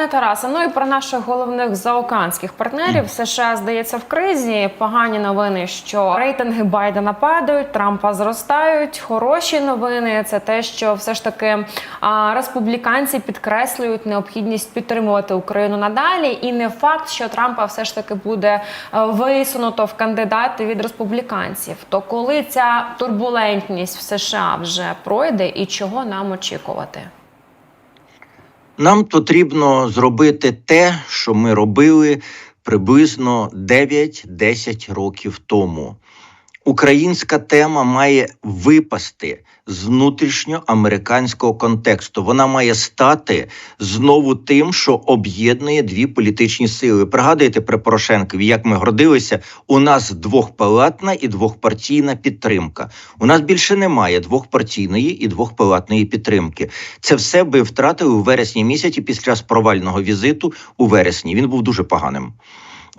Пане Тарасе, ну і про наших головних заокеанських партнерів США здається в кризі. Погані новини, що рейтинги Байдена падають, Трампа зростають. Хороші новини це те, що все ж таки а, республіканці підкреслюють необхідність підтримувати Україну надалі, і не факт, що Трампа все ж таки буде е, висунуто в кандидати від республіканців. То коли ця турбулентність в США вже пройде, і чого нам очікувати? Нам потрібно зробити те, що ми робили приблизно 9-10 років тому. Українська тема має випасти з внутрішньоамериканського контексту. Вона має стати знову тим, що об'єднує дві політичні сили. Пригадуєте при Порошенкові, як ми гордилися, у нас двохпалатна і двохпартійна підтримка. У нас більше немає двохпартійної і двохпалатної підтримки. Це все би втратили у вересні місяці після провального візиту у вересні. Він був дуже поганим.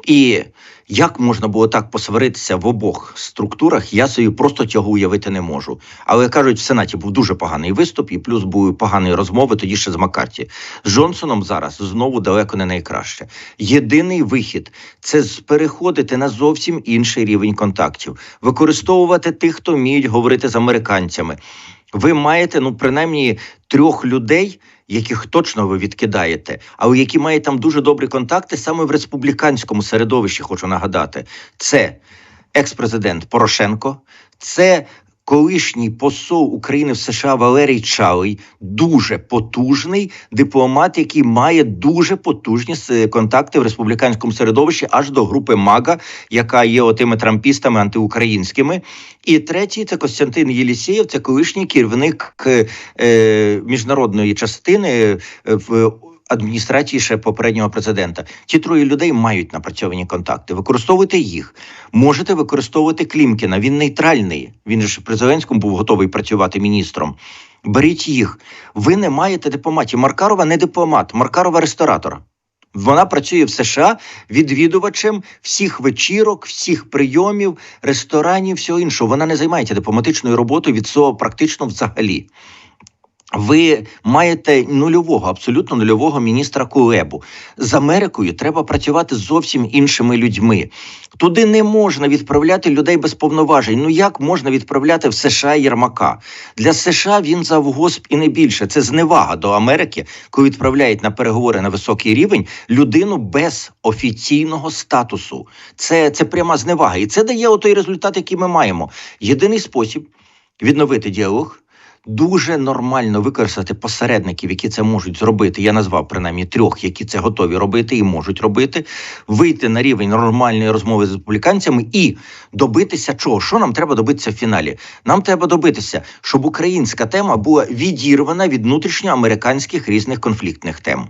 І як можна було так посваритися в обох структурах, я собі просто цього уявити не можу. Але кажуть, в Сенаті був дуже поганий виступ, і плюс були погані розмови тоді ще з Маккарті. З Джонсоном зараз знову далеко не найкраще. Єдиний вихід це переходити на зовсім інший рівень контактів, використовувати тих, хто вміють говорити з американцями. Ви маєте ну принаймні трьох людей, яких точно ви відкидаєте, але які мають там дуже добрі контакти саме в республіканському середовищі. Хочу нагадати, це екс-президент Порошенко, це колишній посол України в США Валерій Чалий, дуже потужний дипломат, який має дуже потужні контакти в республіканському середовищі аж до групи МАГА, яка є отими трампістами антиукраїнськими. І третій це Костянтин Єлісєєв, це колишній керівник е, міжнародної частини е, в адміністрації ще попереднього президента. Ті троє людей мають напрацьовані контакти. Використовуйте їх. Можете використовувати Клімкіна. Він нейтральний. Він ж при Зеленському був готовий працювати міністром. Беріть їх. Ви не маєте дипломатії. Маркарова не дипломат, Маркарова ресторатор. Вона працює в США відвідувачем всіх вечірок, всіх прийомів, ресторанів, всього іншого. Вона не займається дипломатичною роботою від цього практично взагалі. Ви маєте нульового, абсолютно нульового міністра Кулебу. З Америкою треба працювати з зовсім іншими людьми. Туди не можна відправляти людей без повноважень. Ну як можна відправляти в США Єрмака? Для США він завгосп і не більше. Це зневага до Америки, коли відправляють на переговори на високий рівень людину без офіційного статусу. Це, це пряма зневага. І це дає отой результат, який ми маємо. Єдиний спосіб відновити діалог. Дуже нормально використати посередників, які це можуть зробити. Я назвав принаймні трьох, які це готові робити і можуть робити. Вийти на рівень нормальної розмови з республіканцями і добитися чого? Що нам треба добитися в фіналі? Нам треба добитися, щоб українська тема була відірвана від внутрішньоамериканських різних конфліктних тем.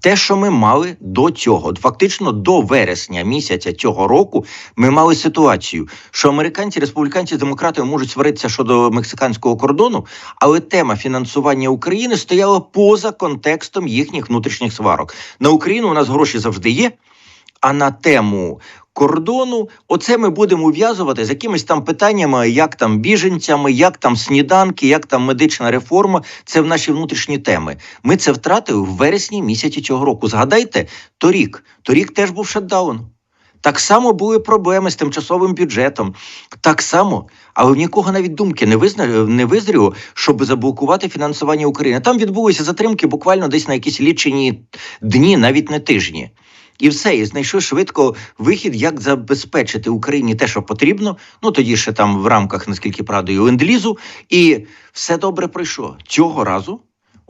Те, що ми мали до цього, фактично до вересня місяця цього року, ми мали ситуацію, що американці, республіканці, демократи можуть сваритися щодо мексиканського кордону, але тема фінансування України стояла поза контекстом їхніх внутрішніх сварок. На Україну у нас гроші завжди є. А на тему кордону, оце ми будемо ув'язувати з якимись там питаннями, як там біженцями, як там сніданки, як там медична реформа. Це в наші внутрішні теми. Ми це втратили в вересні місяці цього року. Згадайте, торік, торік теж був шатдаун. Так само були проблеми з тимчасовим бюджетом. Так само, але в нікого навіть думки не визна не визріло, щоб заблокувати фінансування України. Там відбулися затримки буквально десь на якісь лічені дні, навіть не тижні. І все, і знайшли швидко вихід, як забезпечити Україні те, що потрібно. Ну тоді ще там в рамках, наскільки правдою, ленд-лізу, і все добре пройшло. Цього разу.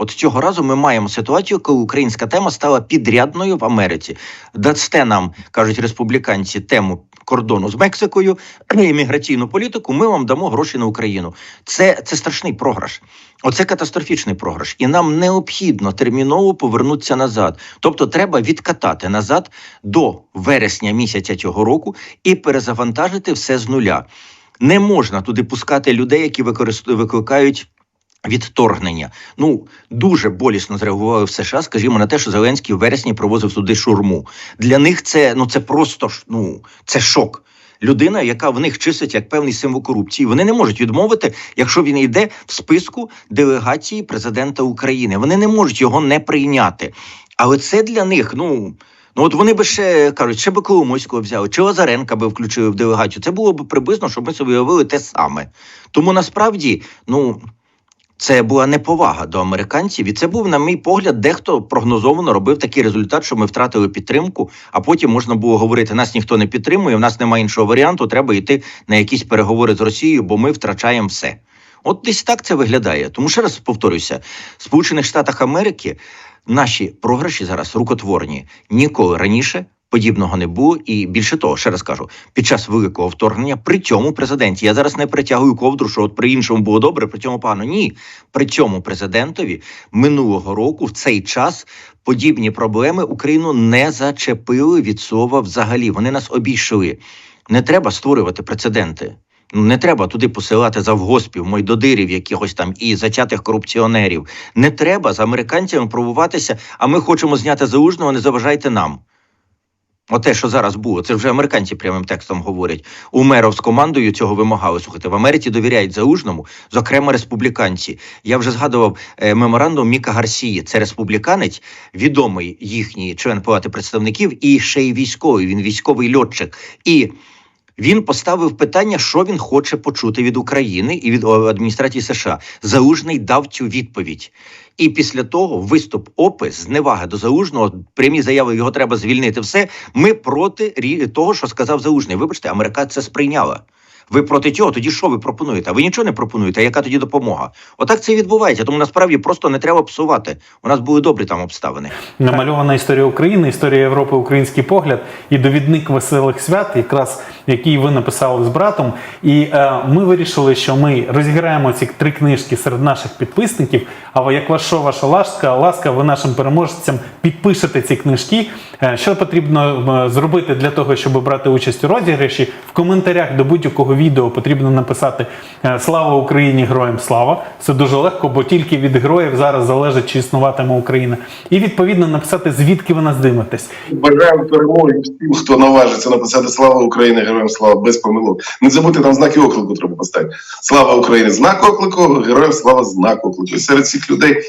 От цього разу ми маємо ситуацію, коли українська тема стала підрядною в Америці. Дасте нам, кажуть республіканці, тему кордону з Мексикою, імміграційну політику. Ми вам дамо гроші на Україну. Це, це страшний програш. Оце катастрофічний програш, і нам необхідно терміново повернутися назад. Тобто, треба відкатати назад до вересня місяця цього року і перезавантажити все з нуля. Не можна туди пускати людей, які викликають. Відторгнення ну дуже болісно зреагували в США, скажімо, на те, що Зеленський в вересні провозив туди шурму. Для них це ну це просто ну це шок. Людина, яка в них числить як певний символ корупції, вони не можуть відмовити, якщо він йде в списку делегації президента України. Вони не можуть його не прийняти. Але це для них, ну. Ну, от вони би ще кажуть, ще би Коломойського взяли, чи Озаренка би включили в делегацію. Це було б приблизно, щоб ми собі уявили те саме. Тому насправді, ну. Це була неповага до американців, і це був, на мій погляд, дехто прогнозовано робив такий результат, що ми втратили підтримку. А потім можна було говорити: нас ніхто не підтримує, в нас немає іншого варіанту. Треба йти на якісь переговори з Росією, бо ми втрачаємо все. От десь так це виглядає. Тому ще раз повторюся: в Сполучених Штатах Америки наші програші зараз рукотворні. Ніколи раніше подібного не було. І більше того, ще раз кажу, під час великого вторгнення при цьому президенті я зараз не притягую ковдру, що от при іншому було добре, при цьому погано. Ні, при цьому президентові минулого року в цей час подібні проблеми Україну не зачепили від слова взагалі. Вони нас обійшли. Не треба створювати прецеденти. Ну, Не треба туди посилати завгоспів, мойдодирів, якихось там і затятих корупціонерів. Не треба з американцями пробуватися, а ми хочемо зняти залужного, не заважайте нам. Оте, що зараз було, це вже американці прямим текстом говорять. У меров з командою цього вимагали. Слухайте, в Америці довіряють залужному, зокрема республіканці. Я вже згадував е, меморандум Міка Гарсії. Це республіканець, відомий їхній член палати представників, і ще й військовий. Він військовий льотчик. І він поставив питання, що він хоче почути від України і від адміністрації США. Залужний дав цю відповідь. І після того виступ ОПИ, зневага до залужного, прямі заяви його треба звільнити. Все ми проти того, що сказав залужний. Вибачте, Америка це сприйняла. Ви проти цього, тоді що ви пропонуєте? А ви нічого не пропонуєте. А яка тоді допомога? Отак це відбувається. Тому насправді просто не треба псувати. У нас були добрі там обставини. Намальована історія України, історія Європи, український погляд і довідник веселих свят, якраз який ви написали з братом. І е, ми вирішили, що ми розіграємо ці три книжки серед наших підписників. А як ваша ваша ласка, ласка, ви нашим переможцям підпишете ці книжки. Е, що потрібно зробити для того, щоб брати участь у розіграші? В коментарях до будь-якого відео потрібно написати е, Слава Україні! Героям слава! Це дуже легко, бо тільки від героїв зараз залежить, чи існуватиме Україна. І відповідно написати, звідки ви нас дивитесь. Бажаємо перемоги всім, хто наважиться написати Слава Україні, героям слава без помилок. Не забудьте там знаки оклику треба поставити. Слава Україні, знак оклику, героям слава знак оклику. І серед цих людей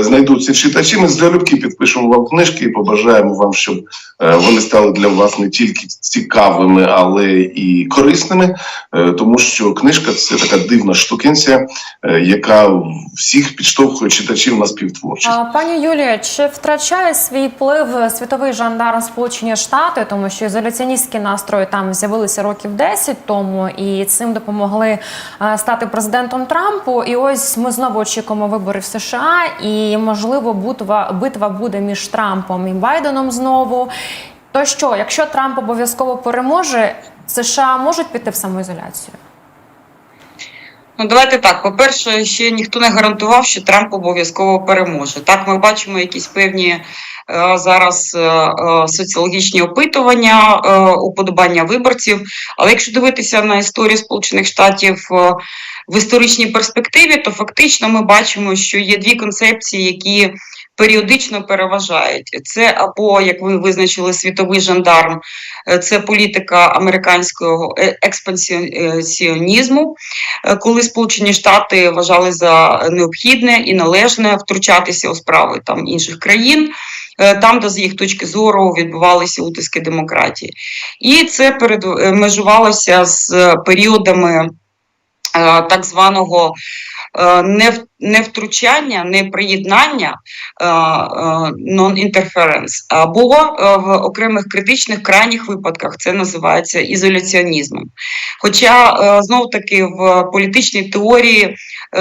знайдуться читачі. Ми залюбки підпишемо вам книжки і побажаємо вам, щоб е, вони стали для вас не тільки цікавими, але і корисними, е, тому що книжка це така дивна штукенція, е, яка всіх підштовхує читачів на співтворчість. Пані Юлія, чи втрачає свій вплив світовий жандарм Сполучені Штати, тому що ізоляціоністські настрої там з'явилися років 10 тому, і цим допомогли е, стати президентом Трампу. І ось ми знову очікуємо виборів в США, і можливо битва, битва буде між Трампом і Байденом знову. То що, якщо Трамп обов'язково переможе, США можуть піти в самоізоляцію? Ну, давайте так. По-перше, ще ніхто не гарантував, що Трамп обов'язково переможе. Так, ми бачимо якісь певні е, зараз е, е, соціологічні опитування, уподобання виборців. Але якщо дивитися на історію Сполучених Штатів в історичній перспективі, то фактично ми бачимо, що є дві концепції, які періодично переважають. Це або, як ви визначили, світовий жандарм, е, це політика американського е, експансіонізму, е, коли Сполучені Штати вважали за необхідне і належне втручатися у справи там інших країн. Там, де з їх точки зору відбувалися утиски демократії, і це перед- межувалося з періодами так званого не не- невтручання, неприєднання е, е, non-interference, або е, в окремих критичних крайніх випадках це називається ізоляціонізмом. Хоча знов таки в політичній теорії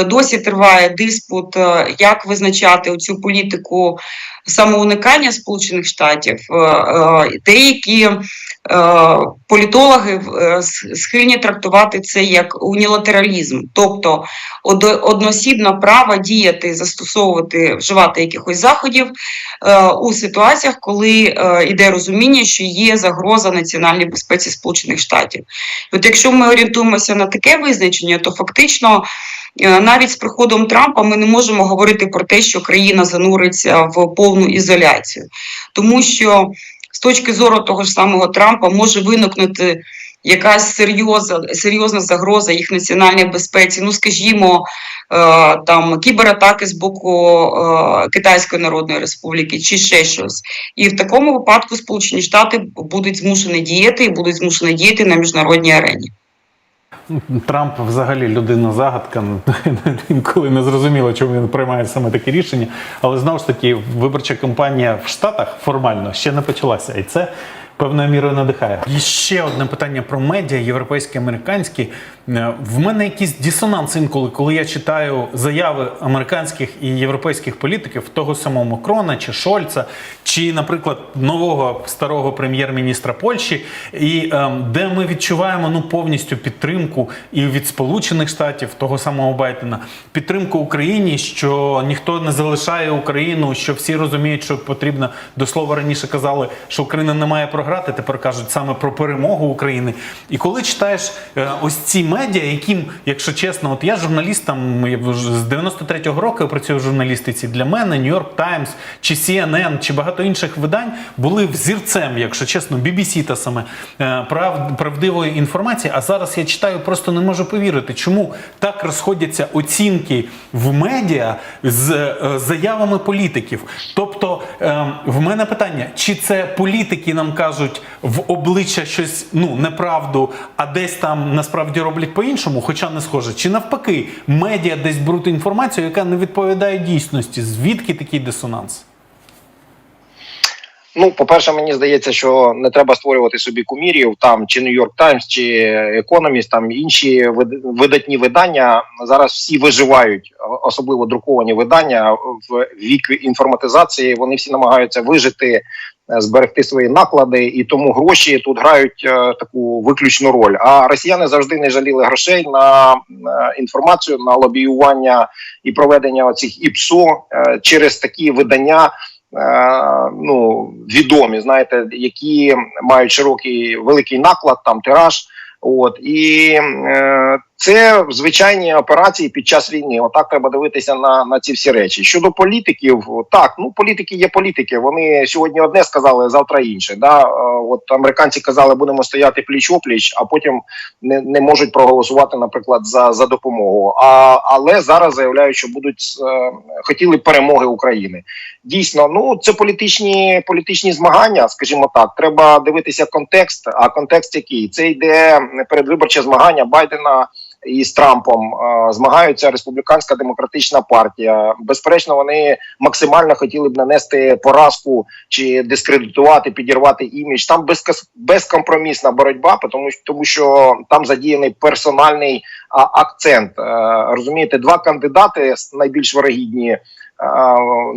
досі триває диспут, як визначати цю політику самоуникання Сполучених Штатів, деякі політологи схильні трактувати це як унілатералізм, тобто од- право діяти, застосовувати, вживати якихось заходів е, у ситуаціях, коли е, йде розуміння, що є загроза національній безпеці Сполучених Штатів. От якщо ми орієнтуємося на таке визначення, то фактично. е, Навіть з приходом Трампа ми не можемо говорити про те, що країна зануриться в повну ізоляцію, тому що з точки зору того ж самого Трампа може виникнути якась серйозна, серйозна загроза їх національній безпеці, ну скажімо, е, там кібератаки з боку е, Китайської Народної Республіки чи ще щось. І в такому випадку Сполучені Штати будуть змушені діяти і будуть змушені діяти на міжнародній арені. Трамп взагалі людина загадка. Інколи не зрозуміло, чому він приймає саме таке рішення. Але знову ж таки, виборча кампанія в Штатах формально ще не почалася, і це певною мірою надихає. І ще одне питання про медіа, європейські, американські. Е, В мене якийсь дисонанс інколи, коли я читаю заяви американських і європейських політиків, того самого Макрона чи Шольца, чи, наприклад, нового старого прем'єр-міністра Польщі, і ем, де ми відчуваємо ну повністю підтримку і від Сполучених Штатів, того самого Байдена, підтримку Україні, що ніхто не залишає Україну, що всі розуміють, що потрібно до слова раніше казали, що Україна не має програти. Тепер кажуть саме про перемогу України. І коли читаєш е, ось ці медіа, яким, якщо чесно, от я журналіст там я з 93-го року я працюю в журналістиці. Для мене York Times чи CNN, чи багато інших видань були взірцем, якщо чесно, BBC та саме е, прав, правдивої інформації. А зараз я читаю, просто не можу повірити, чому так розходяться оцінки в медіа з е, заявами політиків. Тобто, е, в мене питання: чи це політики нам кажуть в обличчя щось ну неправду, а десь там насправді роблять по-іншому, хоча не схоже, чи навпаки, медіа десь беруть інформацію, яка не відповідає дійсності. Звідки такий дисонанс? Ну, по-перше, мені здається, що не треба створювати собі кумірів там чи York Times, чи Economist, там інші вид- видатні видання. Зараз всі виживають, особливо друковані видання в вік інформатизації. Вони всі намагаються вижити, е, зберегти свої наклади, і тому гроші тут грають е, таку виключну роль. А росіяни завжди не жаліли грошей на, інформацію, на лобіювання і проведення оцих ІПСО е, через такі видання ну, відомі, знаєте, які мають широкий великий наклад, там тираж. От і е, це звичайні операції під час війни. Отак треба дивитися на, на ці всі речі. Щодо політиків, так ну політики є політики. Вони сьогодні одне сказали, завтра інше. Да? Е, От американці казали, будемо стояти пліч опліч, а потім не, не можуть проголосувати, наприклад, за, за допомогу. А але зараз заявляють, що будуть е, хотіли перемоги України. Дійсно, ну це політичні політичні змагання, скажімо так. Треба дивитися контекст. А контекст який це йде передвиборче змагання Байдена із Трампом. Е, Змагаються республіканська демократична партія. Безперечно, вони максимально хотіли б нанести поразку чи дискредитувати, підірвати імідж. Там безкомпромісна боротьба, тому, тому що там задіяний персональний акцент. Е, Розумієте, два кандидати найбільш вирогідні е,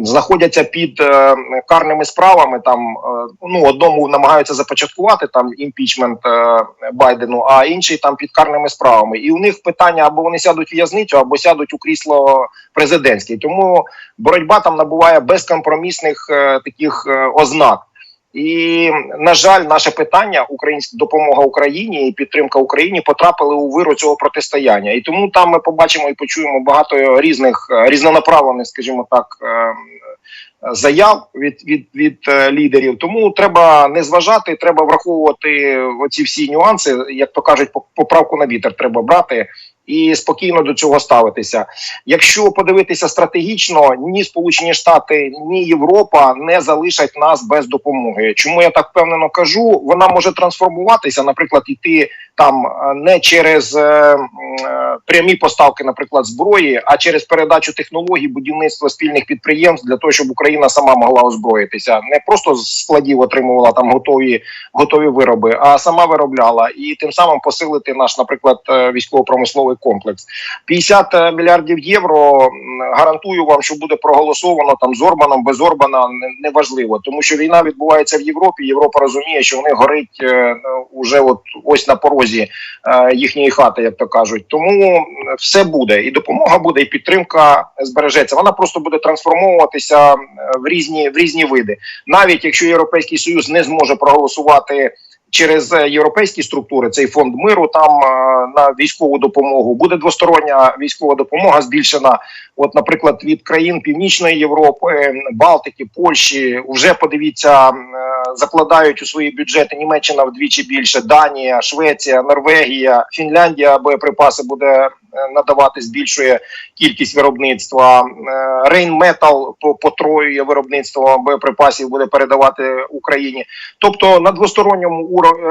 знаходяться під е, карними справами. Там е, ну одному намагаються започаткувати там імпічмент е, Байдену, а інший там під карними справами. І у них питання або вони сядуть в в'язницю, або сядуть у крісло президентське. Тому боротьба там набуває безкомпромісних таких ознак. І на жаль, наше питання українська допомога Україні і підтримка Україні потрапили у виру цього протистояння. І тому там ми побачимо і почуємо багато різних е, різнонаправлених, скажімо так, е, заяв від, від, від е, лідерів. Тому треба не зважати, треба враховувати оці всі нюанси, як то кажуть, по- поправку на вітер треба брати. І спокійно до цього ставитися. Якщо подивитися стратегічно, ні Сполучені Штати, ні Європа не залишать нас без допомоги. Чому я так впевнено кажу? Вона може трансформуватися, наприклад, іти там е, не через е, е, прямі поставки, наприклад, зброї, а через передачу технологій, будівництва спільних підприємств для того, щоб Україна сама могла озброїтися, не просто з складів отримувала там готові готові вироби, а сама виробляла і тим самим посилити наш, наприклад, військово-промисловий комплекс. 50 мільярдів євро гарантую вам, що буде проголосовано там з Орбаном, без Орбана не- неважливо, тому що війна відбувається в Європі. Європа розуміє, що вони горить е, уже от ось на порозі е, їхньої хати, як то кажуть. Тому все буде, і допомога буде, і підтримка збережеться. Вона просто буде трансформовуватися е, в різні в різні види. Навіть якщо Європейський Союз не зможе проголосувати через е, європейські структури, цей фонд миру там е, на військову допомогу буде двостороння військова допомога збільшена. От, наприклад, від країн Північної Європи, Балтики, Польщі, вже подивіться, е, закладають у свої бюджети Німеччина вдвічі більше, Данія, Швеція, Норвегія, Фінляндія боєприпаси буде е, надавати, збільшує кількість виробництва. Рейнметал потроює виробництво боєприпасів, буде передавати Україні. Тобто на двосторонньому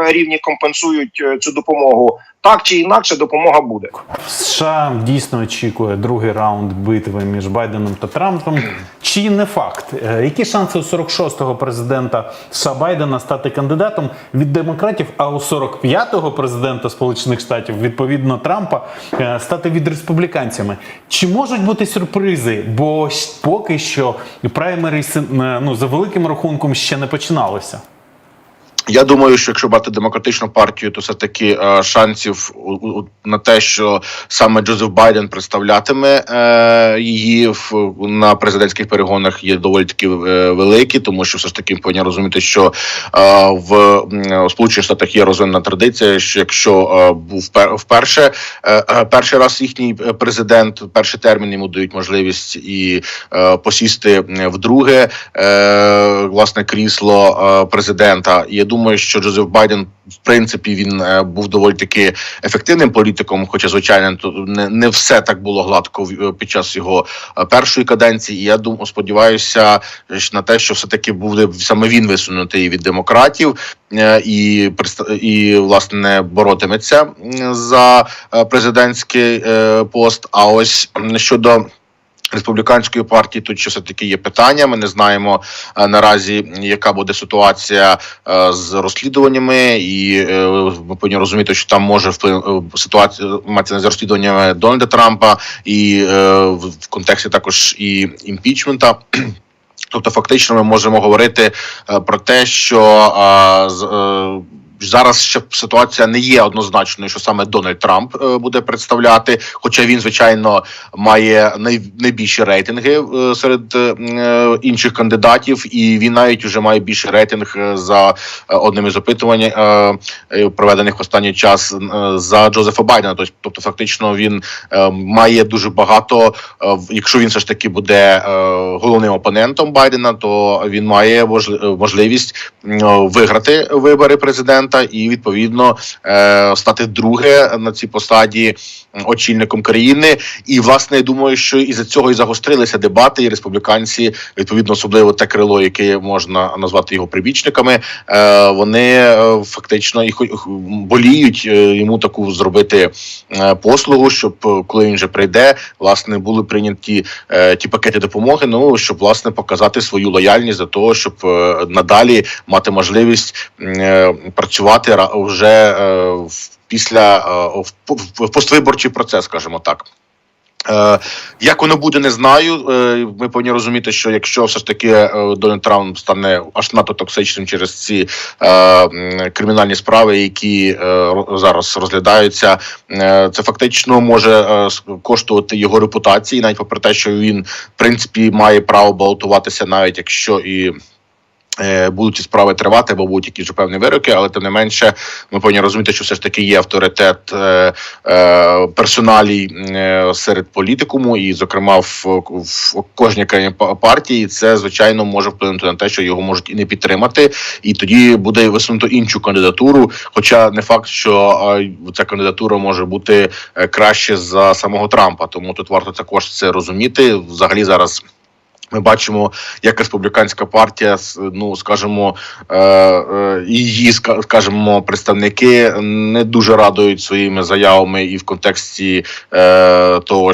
рівні компенсують е, цю допомогу. Так чи інакше, допомога буде. США дійсно очікує другий раунд битви між Байденом та Трампом. Чи не факт? Е, Які шанси у 46-го президента США Байдена стати кандидатом від демократів, а у 45-го президента Сполучених Штатів, відповідно Трампа, е, стати від республіканцями? Чи можуть бути сюрпризи? Бо поки що праймеріс е, ну за великим рахунком ще не починалися. Я думаю, що якщо брати демократичну партію, то все таки е, шансів у, у, на те, що саме Джозеф Байден представлятиме е, її в на президентських перегонах, є доволі таки е, великі, тому що все ж таки повинні розуміти, що е, в м, Сполучених Штатах є розвинена традиція, що якщо е, був пер- вперше е, е, перший раз їхній е, президент, перший термін йому дають можливість і е, посісти е, вдруге е, власне крісло е, президента. Я думаю, що Джозеф Байден, в принципі, він е, був доволі таки ефективним політиком, хоча звичайно не, не все так було гладко в- е, під час його е, першої каденції. І я думаю, сподіваюся на те, що все таки буде саме він висунутий від демократів і і власне боротиметься за президентський пост. А ось щодо республіканської партії тут ще все таки є питання. Ми не знаємо е, наразі, яка буде ситуація е, з розслідуваннями, і е, ми повинні розуміти, що там може вплив е, ситуація мати з розслідуваннями Дональда Трампа, і е, в, контексті також і імпічмента. Тобто, фактично, ми можемо говорити е, про те, що е, е, зараз ще ситуація не є однозначною, що саме Дональд Трамп е, буде представляти, хоча він, звичайно, має найбільші рейтинги е, серед е, інших кандидатів, і він навіть вже має більший рейтинг за одним із опитувань, проведених в останній час за Джозефа Байдена. Тобто, фактично, він має дуже багато. Якщо він все ж таки буде головним опонентом Байдена, то він має можливість виграти вибори президента і відповідно е, стати друге на цій посаді очільником країни. І власне я думаю, що із за цього і загострилися дебати, і республіканці, відповідно, особливо те крило, яке можна назвати його прибічниками. Е, вони е, фактично і боліють е, йому таку зробити послугу, щоб коли він вже прийде, власне були прийняті ті пакети допомоги. Ну щоб власне показати свою лояльність за того, щоб надалі мати можливість працювати ра- вже в- після е, в, поствиборчий процес, скажімо так. Е, як воно буде, не знаю. Е, ми повинні розуміти, що якщо все ж таки Дональд Трамп стане аж надто токсичним через ці кримінальні справи, які зараз розглядаються, це фактично може коштувати його репутації, навіть попри те, що він в принципі має право балотуватися, навіть якщо і. Е, Будуть ці справи тривати, або будуть якісь певні вироки, але тим не менше, ми повинні розуміти, що все ж таки є авторитет е, е, персоналій е, серед політикуму, і, зокрема, в, в кожній країні партії це звичайно може вплинути на те, що його можуть і не підтримати, і тоді буде висунуто іншу кандидатуру. Хоча не факт, що ця кандидатура може бути краще за самого Трампа. Тому тут варто також це розуміти. Взагалі зараз. Ми бачимо, як республіканська партія, ну скажімо, е, е, її ска- скажімо, представники не дуже радують своїми заявами і в контексті е, того,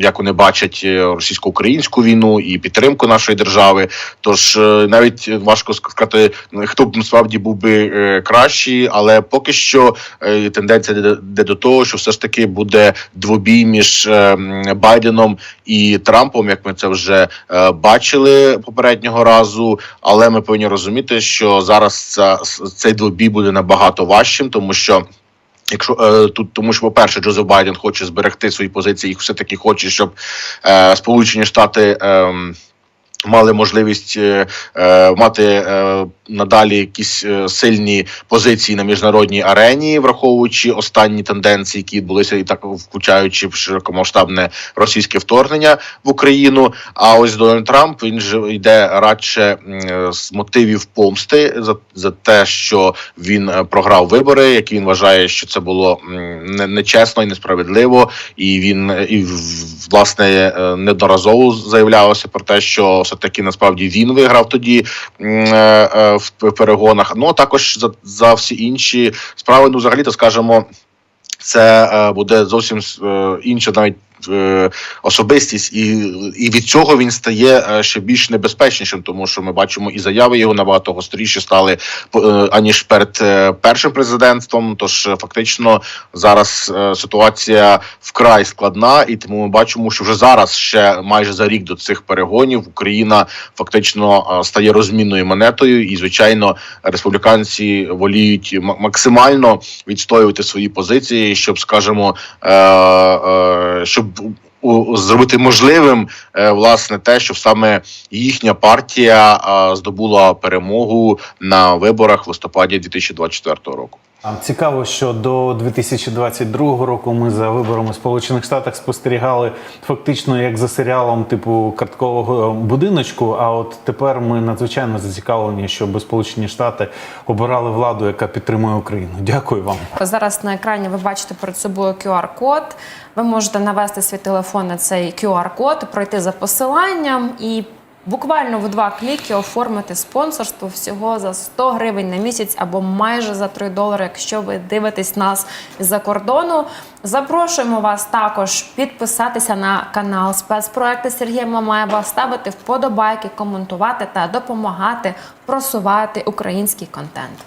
як вони бачать російсько-українську війну і підтримку нашої держави. Тож навіть важко сказати, хто б насправді був би кращий, але поки що тенденція йде до того, що все ж таки буде двобій між е, Байденом і Трампом, як ми це вже е, бачили попереднього разу. Але ми повинні розуміти, що зараз ця, цей двобій буде набагато важчим, тому що. Якщо е, тут, тому що, по-перше, Джозеф Байден хоче зберегти свої позиції, і все таки хоче, щоб е, Сполучені Штати. ем, Мали можливість е, е, мати е, надалі якісь е, сильні позиції на міжнародній арені, враховуючи останні тенденції, які відбулися, і так включаючи широкомасштабне російське вторгнення в Україну. А ось Дональд Трамп він же йде радше м, з мотивів помсти за, за те, що він е, програв вибори, які він вважає, що це було не- нечесно і несправедливо, і він е, і власне е, неодноразово заявлялося про те, що все таки насправді він виграв тоді е, е, в перегонах. Ну а також за, за всі інші справи. Ну, взагалі, то скажемо, це е, буде зовсім інша навіть. Е, Особистість, і, і від цього він стає е, ще більш небезпечнішим, тому що ми бачимо і заяви його набагато гостріші стали е, аніж перед першим президентством. Тож фактично зараз ситуація вкрай складна, і тому ми бачимо, що вже зараз, ще майже за рік до цих перегонів, Україна фактично стає розмінною монетою, і звичайно, республіканці воліють максимально відстоювати свої позиції, щоб, скажімо, щоб зробити можливим е, власне те, щоб саме їхня партія здобула перемогу на виборах в листопаді 2024 року. Цікаво, що до 2022 року ми за виборами в Сполучених Штатах спостерігали фактично як за серіалом типу карткового будиночку. А от тепер ми надзвичайно зацікавлені, щоб Сполучені Штати обирали владу, яка підтримує Україну. Дякую вам. Зараз на екрані ви бачите перед собою QR-код. Ви можете навести свій телефон на цей QR-код, пройти за посиланням і буквально в два кліки оформити спонсорство всього за 100 гривень на місяць або майже за 3 долари, якщо ви дивитесь нас з-за кордону. Запрошуємо вас також підписатися на канал спецпроекти Сергія Мамаєва, ставити вподобайки, коментувати та допомагати просувати український контент.